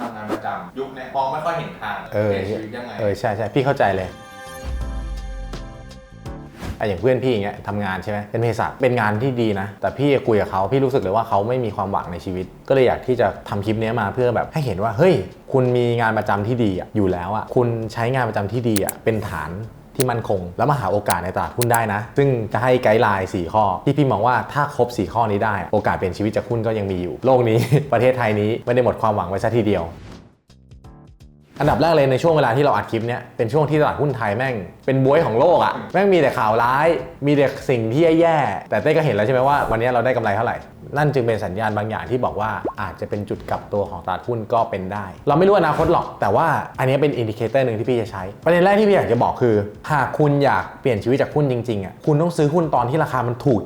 ทำงานประจำยุคเนี้ยมองไม่ค่อยเห็นทางเออ เปลี่ยนชีวิตยังไง เออใช่ใช่พี่เข้าใจเลยอะอย่างเพื่อนพี่อย่างเงี้ยทำงานใช่ไหมเป็นเภสัชเป็นงานที่ดีนะ แต่พี่คุยกับเขาพี่รู้สึกเลยว่าเขาไม่มีความหวังในชีวิต ก็เลยอยากที่จะทำคลิปเนี้ยมาเพื่อแบบให้เห็นว่าเฮ้ย คุณมีงานประจำที่ดีอะอยู่แล้วอะคุณใช้งานประจำที่ดีอะเป็นฐาน ที่มั่นคง แล้วมาหาโอกาสในตลาดหุ้นได้นะ ซึ่งจะให้ไกด์ไลน์ 4 ข้อ ที่พี่มองว่าถ้าครบ 4 ข้อนี้ได้ โอกาสเปลี่ยนชีวิตจากหุ้นก็ยังมีอยู่ โลกนี้ ประเทศไทยนี้ไม่ได้หมดความหวังไว้ซะทีเดียว อันดับแรกเลยในช่วงเวลาที่เราอัดคลิปเนี้ยเป็นช่วงที่ตลาดหุ้นไทยแม่งเป็นบวยของโลกอะ่ะแม่งมีแต่ข่าวร้าย มีแต่สิ่งที่แย่ๆแต่เต้ก็เห็นแล้วใช่ไหมว่าวันนี้เราได้กำไรเท่าไหร่ นั่นจึงเป็นสัญญาณบางอย่างที่บอกว่าอาจจะเป็นจุดกลับตัวของตลาดหุ้นก็เป็นได้ เราไม่รู้อนาคตหรอก แต่ว่าอันนี้เป็นอินดิเคเตอร์หนึ่งที่พี่จะใช้ประเด็นแรกที่พี่อยากจะบอกคือ หากคุณอยากเปลี่ยนชีวิตจากหุ้นจริงๆอะคุณต้องซื้อหุ้นตอนที่ราคามันถูก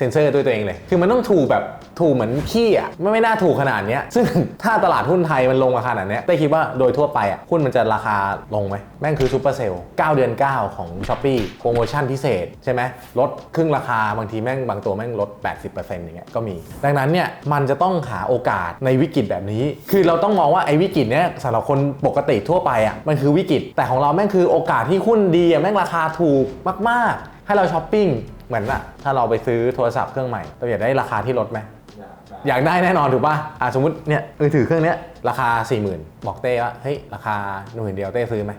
เซ็นเซอร์ด้วยตัวเองเลย คือมันต้องถูกแบบถูกเหมือนขี้อะไม่ไม่น่าถูกขนาดเนี้ย ซึ่งถ้าตลาดหุ้นไทยมันลงมาขนาดเนี้ยได้คิดว่าโดยทั่วไปอะหุ้นมันจะราคาลงไหมแม่งคือซูเปอร์เซลล์9เดือน 9 ของ s h อ p e e โปรโมชั่นพิเศษ ใช่ไหมลดครึ่งราคาบางทีแม่งบางตัวแม่งลด 80%อย่างเงี้ยก็มี ดังนั้นเนี่ยมันจะต้องหาโอกาสในวิกฤตแบบนี้ คือเราต้องมองว่าไอ้วิกฤตเนี้ยสำหรับคนปกติทั่วไปอะมันคือวิกฤตแต่ของเราแม่งคือโอกาสที่หุ้นดีอะแม่งราคาถูกมาก ๆ ให้เราช้อปปิ้ง เหมือนอะถ้าเราไปซื้อโทรศัพท์เครื่องใหม่เราอยากได้ราคาที่ลดไหมอยากได้อยากได้แน่นอนถูกป่ะอะสมมติเนี่ยมือถือเครื่องเนี้ยราคา 40,000 บอกเต้ว่าเฮ้ยราคาหน่วยเดียวเต้ซื้อไหม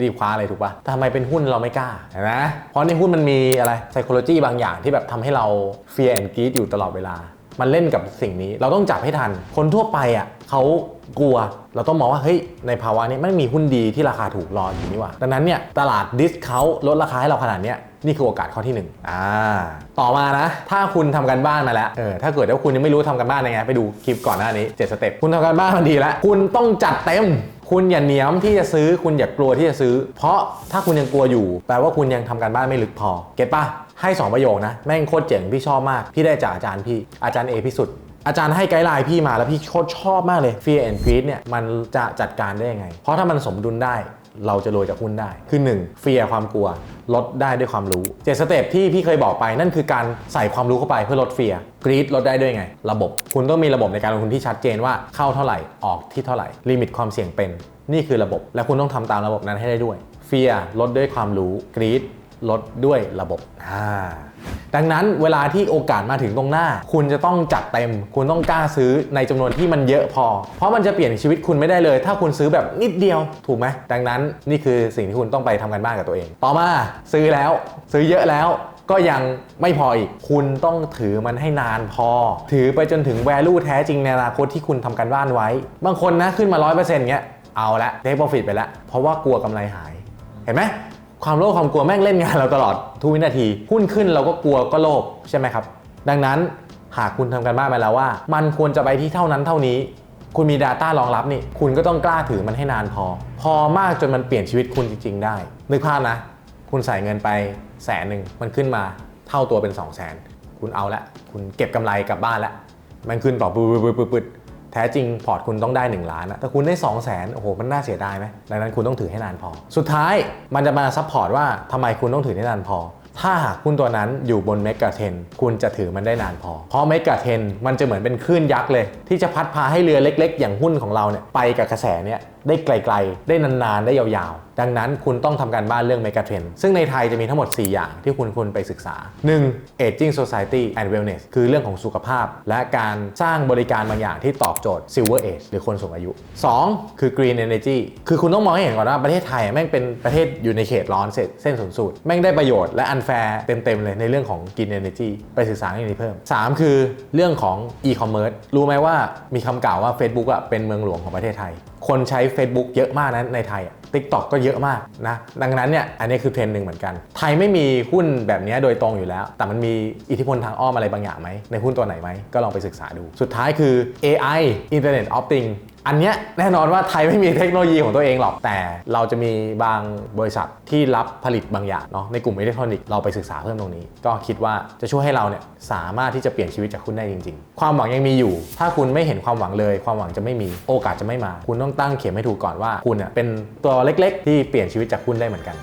รีบคว้าเลยถูกป่ะแต่ทำไมเป็นหุ้นเราไม่กล้าเห็นไหมเพราะในหุ้นมันมีอะไร psychology บางอย่างที่แบบทำให้เรา fear and greed อยู่ตลอดเวลา มันเล่นกับสิ่งนี้ เราต้องจับให้ทัน คนทั่วไปอะเขากลัว เราต้องมองว่าเฮ้ยในภาวะนี้ไม่มีหุ้นดีที่ราคาถูกรออยู่นี่หว่าดังนั้นเนี่ยตลาดดิสเขาลดราคาให้เราขนาดเนี้ย นี่คือโอกาสข้อที่หนึ่งอ่าต่อมานะ ถ้าคุณทำกันบ้านมาแล้วเออถ้าเกิดว่าคุณยังไม่รู้ทำกันบ้านยังไงไปดูคลิปก่อนหน้านี้7สเต็ปคุณทำกันบ้านมันดีแล้ว คุณต้องจัดเต็ม คุณอย่าเหนียมที่จะซื้อ คุณอย่ากลัวที่จะซื้อ เพราะถ้าคุณยังกลัวอยู่ แปลว่าคุณยังทำการบ้านไม่ลึกพอ เก็ตปะให้ 2 ประโยคนะ แม่งโคตรเจ๋งพี่ชอบมาก พี่ได้จากอาจารย์พี่อาจารย์เอพิสุทธิ์อาจารย์ให้ไกด์ไลน์พี่มาแล้วพี่โคตรชอบมากเลย Fear and Greed เนี่ยมันจะจัดการได้ยังไง เพราะถ้ามันสมดุลได้ เราจะรวยจากหุ้นได้ คือ 1. เฟียความกลัว ลดได้ด้วยความรู้เจ็ดสเต็ปที่พี่เคยบอกไปนั่นคือการใส่ความรู้เข้าไปเพื่อลดเฟียกรีดลดได้ด้วยไง ระบบ คุณต้องมีระบบในการลงทุนที่ชัดเจนว่าเข้าเท่าไหร่ออกที่เท่าไหร่ลิมิตความเสี่ยงเป็น นี่คือระบบ และคุณต้องทำตามระบบนั้นให้ได้ด้วยเฟียลดด้วยความรู้กรีดลดด้วยระบบอ่า ดังนั้นเวลาที่โอกาสมาถึงตรงหน้า คุณจะต้องจัดเต็ม คุณต้องกล้าซื้อในจำนวนที่มันเยอะพอ เพราะมันจะเปลี่ยนชีวิตคุณไม่ได้เลย ถ้าคุณซื้อแบบนิดเดียวถูกไหมดังนั้นนี่คือสิ่งที่คุณต้องไปทำกันบ้านกับตัวเอง ต่อมาซื้อแล้วซื้อเยอะแล้วก็ยังไม่พออีก คุณต้องถือมันให้นานพอ ถือไปจนถึง value แท้จริงในอนาคตที่คุณทำกันบ้านไว้ บางคนนะขึ้นมา 100%เงี้ย เอาละได้ profit ไปล้วเพราะว่ากลัวกำไรหาย เห็นไหม ความโลภความกลัวแม่งเล่นงานเราตลอดทุกวินาที หุ้นขึ้นเราก็กลัวก็โลภใช่ไหมครับ ดังนั้นหากคุณทำกันบ้านมาแล้วว่า มันควรจะไปที่เท่านั้นเท่านี้ คุณมี Data รองรับนี่ คุณก็ต้องกล้าถือมันให้นานพอ พอมากจนมันเปลี่ยนชีวิตคุณจริง ๆ ได้ นึกภาพนะ คุณใส่เงินไปแสนหนึ่งมันขึ้นมาเท่าตัวเป็น 2 0 0แสนคุณเอาละ คุณเก็บกำไรกลับบ้านละ มันขึ้นต่อปืดปืดปืดปืด แท้จริงพอร์ตคุณต้องได้ 1 ล้านนะแต่คุณได้ 2 0 0แสนโอ้โห มันน่าเสียดายไหมดังนั้นคุณต้องถือให้นานพอ สุดท้ายมันจะมาซัพพอร์ตว่าทำไมคุณต้องถือให้นานพอ ถ้าหากหุ้นตัวนั้นอยู่บนเมกะเทนคุณจะถือมันได้นานพอ เพราะเมกะเทนมันจะเหมือนเป็นคลื่นยักษ์เลย ที่จะพัดพาให้เรือเล็ก ๆ อย่างหุ้นของเราเนี่ยไปกับกระแสเนี่ยได้ไกล ๆ ได้นานๆได้ยาวๆดังนั้นคุณต้องทำการบ้านเรื่องเมกะเทรนซึ่งในไทยจะมีทั้งหมด 4 อย่างที่คุณควรไปศึกษา 1. Aging Society and Wellness คือเรื่องของสุขภาพ และการสร้างบริการบางอย่างที่ตอบโจทย์ Silver Age หรือคนสูงอายุ 2. คือ Green Energy คือคุณต้องมองให้เห็นก่อนว่าประเทศไทยแม่งเป็นประเทศอยู่ในเขตร้อนเส้นศูนย์สูตรแม่งได้ประโยชน์และอันแฟร์เต็ม ๆ เลยในเรื่องของ Green Energy ไปศึกษาเรื่องนี้เพิ่ม 3. คือเรื่องของ e-commerce รู้ไหมว่ามีคำกล่าวว่า Facebook อะเป็นเมืองหลวงของประเทศไทย คนใช้ Facebook เยอะมากนะในไทย ติ๊กต็อกก็เยอะมากนะดังนั้นเนี่ยอันนี้คือเทรนด์หนึ่งเหมือนกัน ไทยไม่มีหุ้นแบบนี้โดยตรงอยู่แล้ว แต่มันมีอิทธิพลทางอ้อมอะไรบางอย่างไหมในหุ้นตัวไหนไหมก็ลองไปศึกษาดู สุดท้ายคือ AI Internet of Things อันเนี้ยแน่นอนว่าไทยไม่มีเทคโนโลยีของตัวเองหรอก แต่เราจะมีบางบริษัทที่รับผลิตบางอย่างเนาะในกลุ่มอิเล็กทรอนิกส์เราไปศึกษาเพิ่มตรงนี้ ก็คิดว่าจะช่วยให้เราเนี่ยสามารถที่จะเปลี่ยนชีวิตจากคุณได้จริง ๆ ความหวังยังมีอยู่ ถ้าคุณไม่เห็นความหวังเลย ความหวังจะไม่มีโอกาสจะไม่มา คุณต้องตั้งเข็มให้ถูกก่อนว่าคุณเน่ยเป็นตัวเล็ก ๆ ที่เปลี่ยนชีวิตจากคุณได้เหมือนกัน